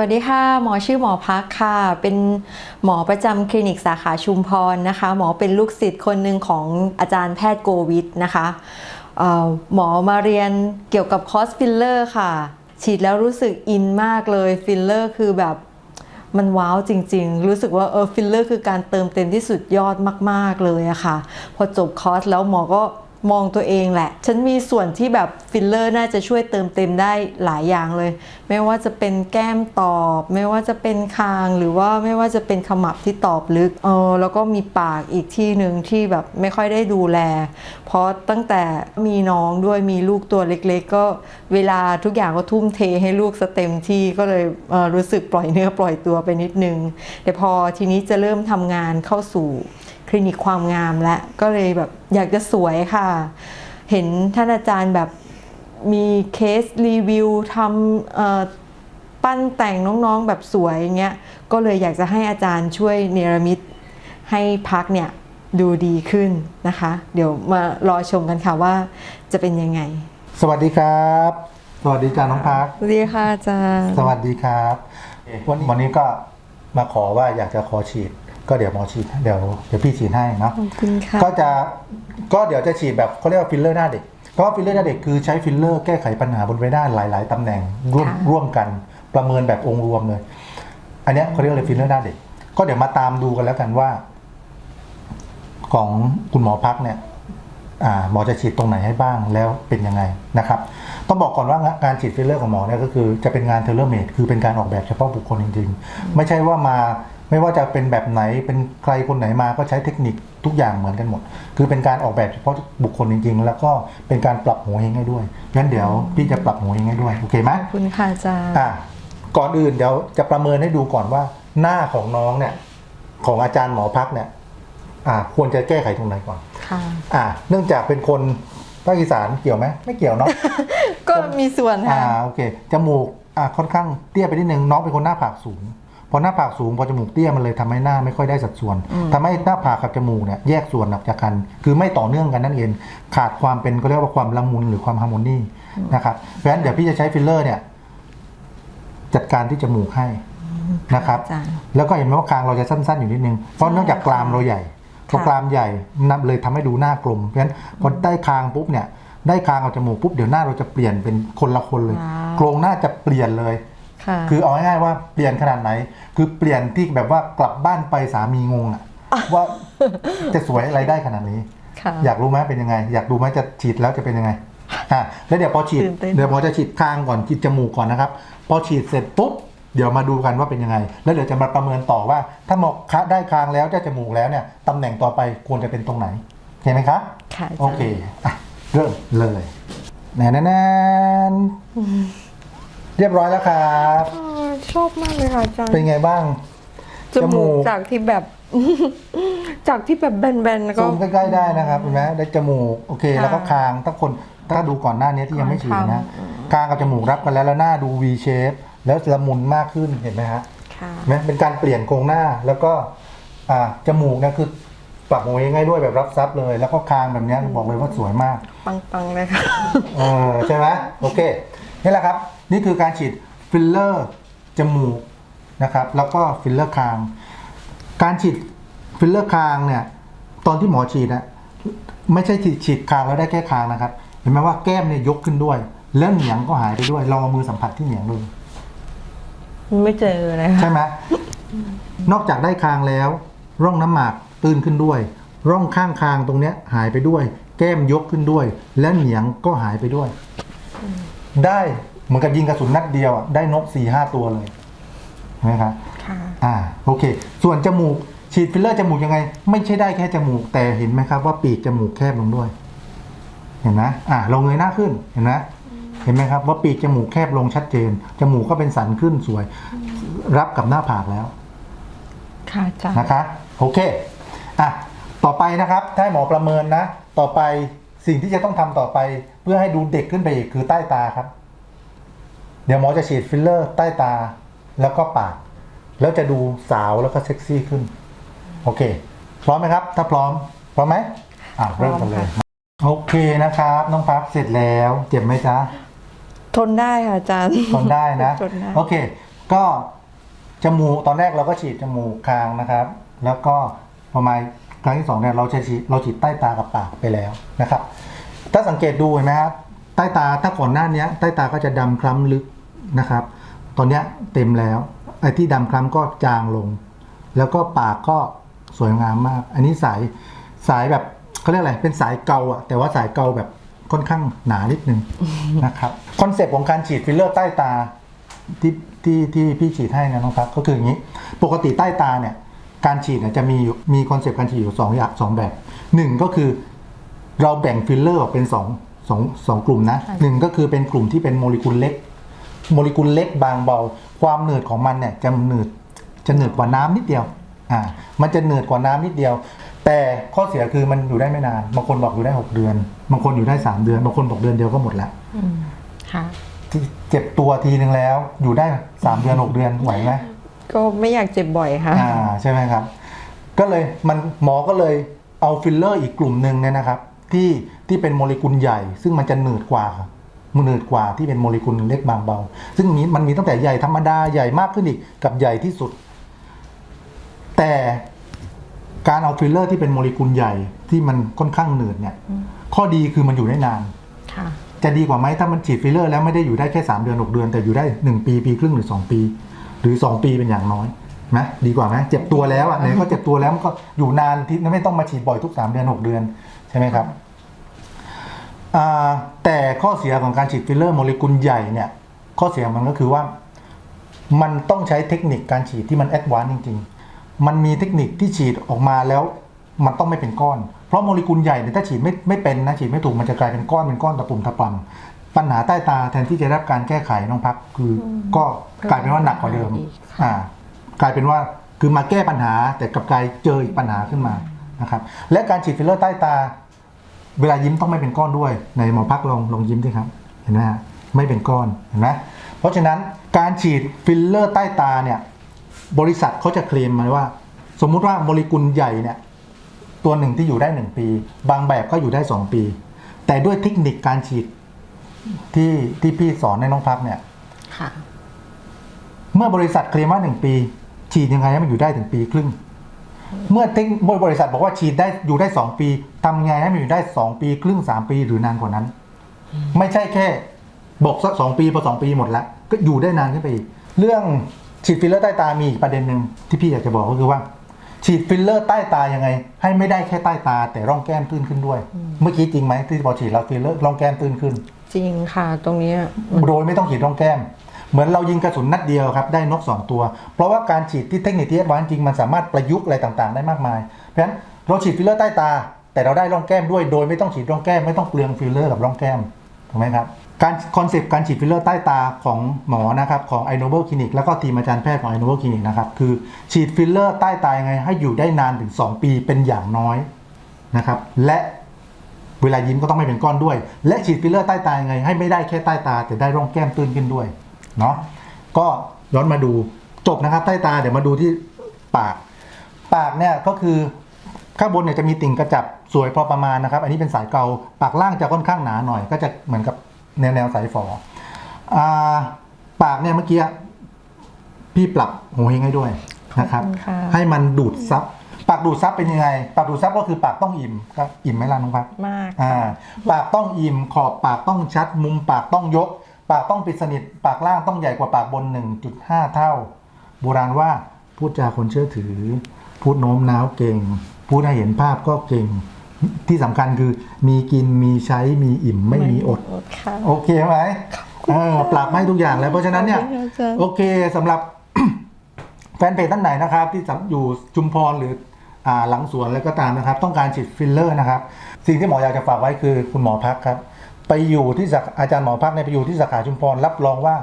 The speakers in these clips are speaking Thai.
วัสดีค่ะ หมอชื่อหมอพักค่ะ เป็นหมอประจำคลินิกสาขาชุมพรนะคะ หมอเป็นลูกศิษย์คนหนึ่งของอาจารย์แพทย์โกวิทนะคะหมอมาเรียนเกี่ยวกับคอสฟิลเลอร์ค่ะ ฉีดแล้วรู้สึกอินมากเลยฟิลเลอร์คือแบบมันว้าวจริง ๆ รู้สึกว่าเออฟิลเลอร์คือการเติมเต็มที่สุดยอดมาก ๆ เลยอะค่ะ พอจบคอร์สแล้วหมอก็ มองตัวเองแหละ ฉันมีส่วนที่แบบฟิลเลอร์น่าจะช่วยเติมเต็มได้หลายอย่างเลย ไม่ว่าจะเป็นแก้มตอบ ไม่ว่าจะเป็นคาง หรือว่าไม่ว่าจะเป็นขมับที่ตอบลึก เออ แล้วก็มีปากอีกที่หนึ่งที่แบบไม่ค่อยได้ดูแล เพราะตั้งแต่มีน้องด้วยมีลูกตัวเล็กๆ ก็เวลาทุกอย่างก็ทุ่มเทให้ลูกสเต็มที่ก็เลยเออรู้สึกปล่อยเนื้อปล่อยตัวไปนิดนึง แต่พอทีนี้จะเริ่มทำงานเข้าสู่คลินิกความงามและก็เลยแบบอยากจะสวยค่ะ เห็นท่านอาจารย์แบบมีเคสรีวิวทำเอ่อปั้นแต่งน้องๆแบบสวยอย่างเงี้ยก็เลยอยากจะให้อาจารย์ช่วยเนรมิตให้พักเนี่ยดูดีขึ้นนะคะ เดี๋ยวมารอชมกันค่ะว่าจะเป็นยังไง สวัสดีครับ สวัสดีจ้าน้องพักสวัสดีค่ะอาจารย์ สวัสดีครับ วันวันนี้ก็มาขอว่าอยากจะขอฉีด ก็เดี๋ยวหมอฉีดเดี๋ยวเดี๋ยวพี่ฉีดให้เนาะขอบคุณค่ะก็จะก็เดี๋ยวจะฉีดแบบเขาเรียกว่าฟิลเลอร์หน้าเด็กเพราะว่าฟิลเลอร์หน้าเด็กคือใช้ฟิลเลอร์แก้ไขปัญหาบนใบหน้าหลาย ๆตำแหน่งร่วมค่ะร่วมกันประเมินแบบองค์รวมเลย อันเนี้ยเขาเรียกเลยฟิลเลอร์หน้าเด็ก ก็เดี๋ยวมาตามดูกันแล้วกันว่า ของคุณหมอพักเนี่ยอ่าหมอจะฉีดตรงไหนให้บ้างแล้วเป็นยังไงนะครับ ต้องบอกก่อนว่างานฉีดฟิลเลอร์ของหมอเนี่ยก็คือจะเป็นงานเทเลเมดคือเป็นการออกแบบเฉพาะบุคคลจริงๆ ไม่ใช่ว่ามา ไม่ว่าจะเป็นแบบไหนเป็นใครคนไหนมาก็ใช้เทคนิคทุกอย่างเหมือนกันหมด คือเป็นการออกแบบเฉพาะบุคคลจริง ๆ แล้วก็เป็นการปรับหัวเฮงให้ด้วยงั้นเดี๋ยวพี่จะปรับหัวเฮงให้ด้วยโอเคไหมขอบคุณค่ะอาจารย์อะก่อนอื่นเดี๋ยวจะประเมินให้ดูก่อนว่า หน้าของน้องเนี่ย ของอาจารย์หมอพักเนี่ยอ่าควรจะแก้ไขตรงไหนก่อนค่ะอ่าเนื่องจากเป็นคนภาคอีสานเกี่ยวไหมไม่เกี่ยวเนาะก็มีส่วนอ่าค่ะโอเคจมูกอ่าค่อนข้างเตี้ยไปนิดนึงน้องเป็นคนหน้าผากสูง พอหน้าผากสูงพอจมูกเตี้ยมันเลยทำให้หน้าไม่ค่อยได้สัดส่วนทำให้หน้าผากกับจมูกเนี่ยแยกส่วนออกจากกัน คือไม่ต่อเนื่องกันนั่นเอง ขาดความเป็นเขาเรียกว่าความละมุนหรือความฮาร์โมนีนะครับเพราะฉะนั้นเดี๋ยวพี่จะใช้ฟิลเลอร์เนี่ย จัดการที่จมูกให้นะครับอาจารย์แล้วก็เห็นไหมว่าคางเราจะสั้น ๆอยู่นิดนึงเพราะเนื่องจากกรามเราใหญ่พอค่ะกรามใหญ่นับเลยทำให้ดูหน้ากลมเพราะฉะนั้นพอได้คางปุ๊บเนี่ยได้คางกับจมูกปุ๊บเดี๋ยวหน้าเราจะเปลี่ยนเป็นคนละคนเลยว้าวโครงหน้าจะเปลี่ยนเลย ค่ะคือเอาง่ายๆว่าเปลี่ยนขนาดไหน คือเปลี่ยนที่แบบว่ากลับบ้านไปสามีงงอะว่าจะสวยอะไรได้ขนาดนี้ค่ะอยากรู้ไหมเป็นยังไง อยากดูไหมจะฉีดแล้วจะเป็นยังไงอะแล้วเดี๋ยวพอฉีดตื่นเต้นเดี๋ยวหมอจะฉีดคางก่อนฉีดจมูกก่อนนะครับ พอฉีดเสร็จปุ๊บเดี๋ยวมาดูกันว่าเป็นยังไง แล้วเดี๋ยวจะมาประเมินต่อว่า ถ้าหมอคะได้คางแล้วได้จมูกแล้วเนี่ยตำแหน่งต่อไปควรจะเป็นตรงไหนเห็นไหมครับค่ะอาจารย์โอเคอะเริ่มเลยแน่แน่ เรียบร้อยแล้วครับอ๋อชอบมากเลยค่ะอาจารย์เป็นไงบ้างจมูกจากที่แบบ จากที่แบบแบนๆแล้วก็ ซูมใกล้ๆได้นะครับเห็นไหมได้จมูกโอเค ค่ะแล้วก็คางถ้าคนถ้าดูก่อนหน้านี้ที่ยังไม่ฉีดนะก่อนทำอืมคางกับจมูกรับกันแล้วแล้วหน้าดู V shape แล้วละมุนมากขึ้นเห็นไหมฮะค่ะ เห็นไหมเป็นการเปลี่ยนโครงหน้าแล้วก็อ่าจมูกเนะคือปรับหัวเองง่ายด้วยแบบรับซับเลย แล้วก็คางแบบเนี้ยบอกเลยว่าสวยมาก ปังๆเลยค่ะ เออใช่ไหมโอเค นี่แหละครับ นี่คือการฉีดฟิลเลอร์จมูกนะครับ แล้วก็ฟิลเลอร์คาง การฉีดฟิลเลอร์คางเนี่ย ตอนที่หมอฉีดนะไม่ใช่ฉีดฉีดคางแล้วได้แค่คางนะครับ เห็นไหมว่าแก้มเนี่ยยกขึ้นด้วย แล้วเหนียงก็หายไปด้วยลองเอามือสัมผัสที่เหนียงดูไม่เจอเลยค่ะใช่ไหมนอกจากได้คางแล้ว ร่องน้ำหมากตื้นขึ้นด้วย ร่องข้างคางตรงเนี้ยหายไปด้วย แก้มยกขึ้นด้วย และเหนียงก็หายไปด้วย ได้เหมือนกับยิงกระสุนนัดเดียวอะได้นกสี่ห้าตัวเลยเห็นไหมครับค่ะอ่าโอเค ส่วนจมูกฉีดฟิลเลอร์จมูกยังไง ไม่ใช่ได้แค่จมูก แต่เห็นไหมครับว่าปีกจมูกแคบลงด้วย เห็นไหมอ่าเราเงยหน้าขึ้นเห็นไหมเห็นไหมครับว่าปีกจมูกแคบลงชัดเจน จมูกก็เป็นสันขึ้นสวย รับกับหน้าผากแล้ว ค่ะอาจารย์ นะคะ โอเค อะ ต่อไปนะครับ ถ้าให้หมอประเมินนะ ต่อไป สิ่งที่จะต้องทำต่อไปเพื่อให้ดูเด็กขึ้นไปอีกคือใต้ตาครับ เดี๋ยวหมอจะฉีดฟิลเลอร์ใต้ตาแล้วก็ปาก แล้วจะดูสาวแล้วก็เซ็กซี่ขึ้น โอเค พร้อมไหมครับ ถ้าพร้อม พร้อมไหมอ่าเริ่มกันเลย โอเคนะครับ น้องพักเสร็จแล้วเจ็บไหมจ๊ะ ทนได้ค่ะอาจารย์ ทนได้นะทนได้โอเค ก็จมูกตอนแรกเราก็ฉีดจมูกคางนะครับ แล้วก็ประมาณ ครั้งที่สองเนี่ยเราจะฉีดเราฉีดใต้ตากับปากไปแล้วนะครับ ถ้าสังเกตดูเห็นไหมครับใต้ตาถ้าก่อนหน้านี้ใต้ตาก็จะดำคล้ำลึกนะครับ ตอนนี้เต็มแล้วไอ้ที่ดำคล้ำก็จางลง แล้วก็ปากก็สวยงามมาก อันนี้สายสายแบบเขาเรียกอะไรเป็นสายเกาอะแต่ว่าสายเกาแบบค่อนข้างหนานิดนึงนะครับคอนเซปต์ของการฉีดฟิลเลอร์ใต้ตาที่ที่ที่พี่ฉีดให้นะน้องพักก็คืออย่างนี้ ปกติใต้ตาเนี่ย การฉีดเนี่ยจะมีอยู่มีคอนเซปต์การฉีดอยู่สองอย่างสองแบบหนึ่งก็คือเราแบ่งฟิลเลอร์ออกเป็นสองสองสองกลุ่มนะหนึ่งก็คือเป็นกลุ่มที่เป็นโมเลกุลเล็ก โมเลกุลเล็กบางเบา ความหนืดของมันเนี่ยจะหนืดจะหนืดกว่าน้ำนิดเดียวอ่ามันจะหนืดกว่าน้ำนิดเดียว แต่ข้อเสียคือมันอยู่ได้ไม่นานบางคนบอกอยู่ได้หกเดือนบางคนอยู่ได้สามเดือนบางคนบอกเดือนเดียวก็หมดแล้วอืมค่ะที่เจ็บตัวทีนึงแล้วอยู่ได้สามเดือนหกเดือนไหวไหม ก็ไม่อยากเจ็บบ่อยค่ะ อ่าใช่ไหมครับ ก็เลยมันหมอก็เลยเอาฟิลเลอร์อีกกลุ่มหนึ่งเนี่ยนะครับ ที่ที่เป็นโมเลกุลใหญ่ ซึ่งมันจะหนืดกว่าครับมันหนืดกว่าที่เป็นโมเลกุลเล็กบางเบา ซึ่งนี้มันมีตั้งแต่ใหญ่ธรรมดาใหญ่มากขึ้นอีกกับใหญ่ที่สุด แต่การเอาฟิลเลอร์ที่เป็นโมเลกุลใหญ่ที่มันค่อนข้างหนืดเนี่ย ข้อดีคือมันอยู่ได้นานค่ะจะดีกว่าไหมถ้ามันฉีดฟิลเลอร์แล้วไม่ได้อยู่ได้แค่ 3 เดือน 6 เดือน แต่อยู่ได้ 1 ปี ปีครึ่งหรือ 2 ปี หรือ 2 ปีเป็นอย่างน้อยนะดีกว่าไหมเจ็บตัวแล้วอะไหนก็เจ็บตัวแล้วมันก็อยู่นานที่ไม่ต้องมาฉีดบ่อยทุก 3 เดือน 6 เดือนใช่ไหมครับอ่าแต่ข้อเสียของการฉีดฟิลเลอร์โมเลกุลใหญ่เนี่ยข้อเสียมันก็คือว่า มันต้องใช้เทคนิคการฉีดที่มันแอดวานซ์จริง ๆ มันมีเทคนิคที่ฉีดออกมาแล้วมันต้องไม่เป็นก้อน เพราะโมเลกุลใหญ่เนี่ยถ้าฉีดไม่ไม่เป็นนะฉีดไม่ถูกมันจะกลายเป็นก้อนเป็นก้อนตะปุ่มตะปำ ปัญหาใต้ตาแทนที่จะได้รับการแก้ไขน้องพักคืออก็กลายเป็นว่าหนักกว่าเดิมอีกค่ะ อ่ากลายเป็นว่าคือมาแก้ปัญหาแต่กลับกลายเจออีกปัญหาขึ้นมานะครับและการฉีดฟิลเลอร์ใต้ตา เวลายิ้มต้องไม่เป็นก้อนด้วยในหมอพักลองลองยิ้มสิครับเห็นไหมฮะไม่เป็นก้อนเห็นไหมเพราะฉะนั้นการฉีดฟิลเลอร์ใต้ตาเนี่ยบริษัทเขาจะเคลมมาว่า สมมุติว่าโมเลกุลใหญ่เนี่ย ตัวหนึ่งที่อยู่ได้หนึ่งปี บางแบบก็อยู่ได้สองปี แต่ด้วยเทคนิคการฉีด ที่ที่พี่สอนในน้องพักเนี่ยค่ะเมื่อบริษัทเคลมว่าหนึ่งปี ฉีดยังไงให้มันอยู่ได้ถึงปีครึ่ง เมื่อเทคเมื่อบริษัทบอกว่าฉีดได้อยู่ได้สองปีทำไงให้มันอยู่ได้สองปีครึ่งสามปีหรือนานกว่านั้น ไม่ใช่แค่บอกสักสองปีพอสองปีหมดแล้ว ก็อยู่ได้นานขึ้นไปอีกเรื่องฉีดฟิลเลอร์ใต้ตามีอีกประเด็นหนึ่งที่พี่อยากจะบอกก็คือว่า ฉีดฟิลเลอร์ใต้ตายังไง ให้ไม่ได้แค่ใต้ตา แต่ร่องแก้มตื้นขึ้นด้วย เมื่อกี้จริงไหมที่พอฉีดแล้วฟิลเลอร์ร่องแก้มตื้นขึ้น จริงค่ะตรงเนี้ยโดยไม่ต้องฉีดร่องแก้ม เหมือนเรายิงกระสุนนัดเดียวครับ ได้นก 2 ตัว เพราะว่าการฉีดที่เทคนิคที่แอดวานจริงมันสามารถประยุกต์อะไรต่างๆ ได้มากมาย เพราะฉะนั้นเราฉีดฟิลเลอร์ใต้ตา แต่เราได้ร่องแก้มด้วยโดยไม่ต้องฉีดร่องแก้มไม่ต้องเปลืองฟิลเลอร์กับร่องแก้มถูกไหมครับการคอนเซปต์การฉีดฟิลเลอร์ใต้ตาของหมอนะครับของ i n o v a l Clinic แล้วก็ทีมอาจารย์แพทย์ของ i n o v a l Clinic นะครับคือฉีดฟิลเลอร์ใต้ตายังไงให้อยู่ได้นานถึง 2 ปีเป็นอย่างน้อยนะครับและ เวลายิ้มก็ต้องไม่เป็นก้อนด้วย และฉีดฟิลเลอร์ใต้ตายังไง ให้ไม่ได้แค่ใต้ตา แต่ได้ร่องแก้มตื้นขึ้นด้วยเนาะก็ย้อนมาดูจบนะครับ ใต้ตาเดี๋ยวมาดูที่ปาก ปากเนี่ยก็คือข้างบนเนี่ยจะมีติ่งกระจับสวยพอประมาณนะครับ อันนี้เป็นสายเกาปากล่างจะค่อนข้างหนาหน่อย ก็จะเหมือนกับแนวแนวสายฝออ่าปากเนี่ยเมื่อกี้พี่ปรับโหเฮงให้ด้วยนะครับขอบคุณค่ะให้มันดูดซับ ปากดูดซับเป็นยังไง ปากดูดซับก็คือปากต้องอิ่มก็อิ่มไหมล่ะน้องพักมากอ่าปากต้องอิ่มขอบปากต้องชัด มุมปากต้องยก ปากต้องปิดสนิท ปากล่างต้องใหญ่กว่าปากบน 1.5 เท่า โบราณว่าพูดจาคนเชื่อถือ พูดโน้มน้าวเก่ง พูดให้เห็นภาพก็เก่งที่สำคัญคือมีกินมีใช้มีอิ่มไม่มีอดค่ะโอเคไหมเออปรับให้ทุกอย่างแล้วเพราะฉะนั้นเนี่ยขอบคุณค่ะอาจารย์โอเคสำหรับแฟนเพจท่านไหนนะครับ ที่อยู่ชุมพรหรืออ่า หลังสวนแล้วก็ตามนะครับ ต้องการฉีดฟิลเลอร์นะครับ สิ่งที่หมออยากจะฝากไว้คือคุณหมอพักครับ ไปอยู่ที่อาจารย์หมอพักเนี่ยไปอยู่ที่สาขาชุมพรรับรองว่า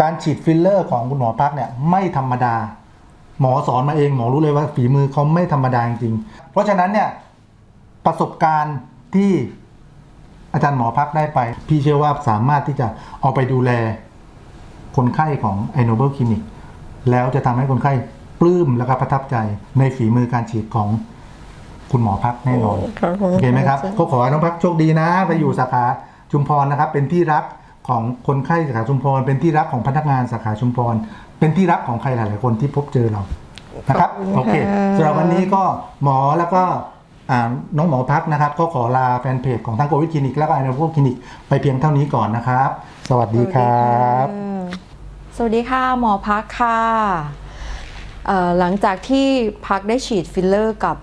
การฉีดฟิลเลอร์ของคุณหมอพักเนี่ยไม่ธรรมดา หมอสอนมาเองหมอรู้เลยว่าฝีมือเขาไม่ธรรมดาจริงเพราะฉะนั้นเนี่ยประสบการณ์ที่อาจารย์หมอพักได้ไป พี่เชื่อว่าสามารถที่จะเอาไปดูแลคนไข้ของ i n o b l e Clinic แล้วจะทำให้คนไข้ ปลื้มและก็ประทับใจในฝีมือการฉีดของคุณหมอพักแน่นอนขอบคุณโอเคไหมครับอาจารย์ก็ขอให้น้องพักโชคดีนะ ไปอยู่สาขาชุมพรนะครับ เป็นที่รักของคนไข้สาขาชุมพร เป็นที่รักของพนักงานสาขาชุมพร เป็นที่รักของใครหลาย ๆ คนที่พบเจอเรานะครับขอบคุณโอเคค่ะสำหรับวันนี้ก็หมอแล้วก็อ่าน้องหมอพักนะครับ ก็ขอลาแฟนเพจของทั้งโควิดคลินิกและก็ไอโนโวคลินิกไปเพียงเท่านี้ก่อนนะครับ สวัสดีครับ สวัสดีค่ะหมอพักค่ะเอ่อ หลังจากที่พักได้ฉีดฟิลเลอร์กับ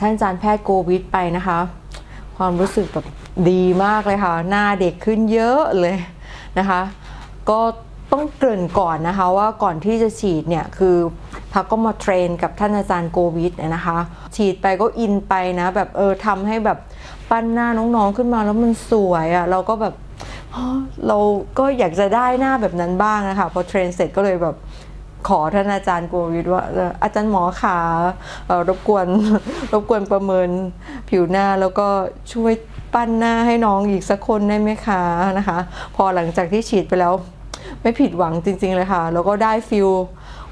ท่านอาจารย์แพทย์โกวิทไปนะคะ ความรู้สึกแบบดีมากเลยค่ะ หน้าเด็กขึ้นเยอะเลยนะคะ ก็ต้องเกริ่นก่อนนะคะว่าก่อนที่จะฉีดเนี่ยคือพักก็มาเทรนกับท่านอาจารย์โกวิทนะคะ ฉีดไปก็อินไปนะ แบบเออทำให้แบบปั้นหน้าน้องๆขึ้นมาแล้วมันสวยอะ่ะเราก็แบบเราก็อยากจะได้หน้าแบบนั้นบ้างนะคะพอเทรนเสร็จก็เลยแบบ ขอท่านอาจารย์โกวิทว่าอาจารย์หมอขาเรบกวนรบกวนประเมินผิวหน้าแล้วก็ช่วยปั้นหน้าให้น้องอีกสักคนได้ไหมคะนะคะ พอหลังจากที่ฉีดไปแล้ว ไม่ผิดหวังจริง ๆเลยค่ะ แล้วก็ได้ฟิล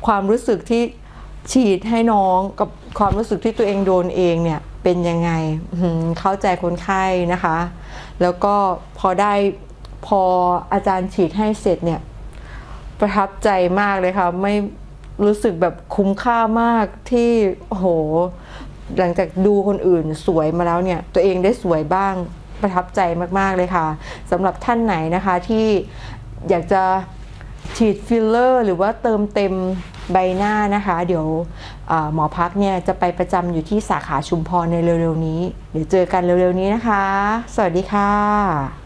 ความรู้สึกที่ฉีดให้น้องกับความรู้สึกที่ตัวเองโดนเองเนี่ยเป็นยังไงเข้าใจคนไข้นะคะ แล้วก็พอได้พออาจารย์ฉีดให้เสร็จเนี่ย ประทับใจมากเลยค่ะ ไม่รู้สึกแบบคุ้มค่ามากที่โอ้โห หลังจากดูคนอื่นสวยมาแล้วเนี่ย ตัวเองได้สวยบ้างประทับใจมาก ๆ เลยค่ะสำหรับท่านไหนนะคะที่อยากจะฉีดฟิลเลอร์ หรือว่าเติมเต็มใบหน้านะคะ เดี๋ยวหมอพักเนี่ยจะไปประจำอยู่ที่สาขาชุมพรในเร็ว ๆ นี้ เดี๋ยวเจอกันเร็ว ๆ นี้นะคะ สวัสดีค่ะ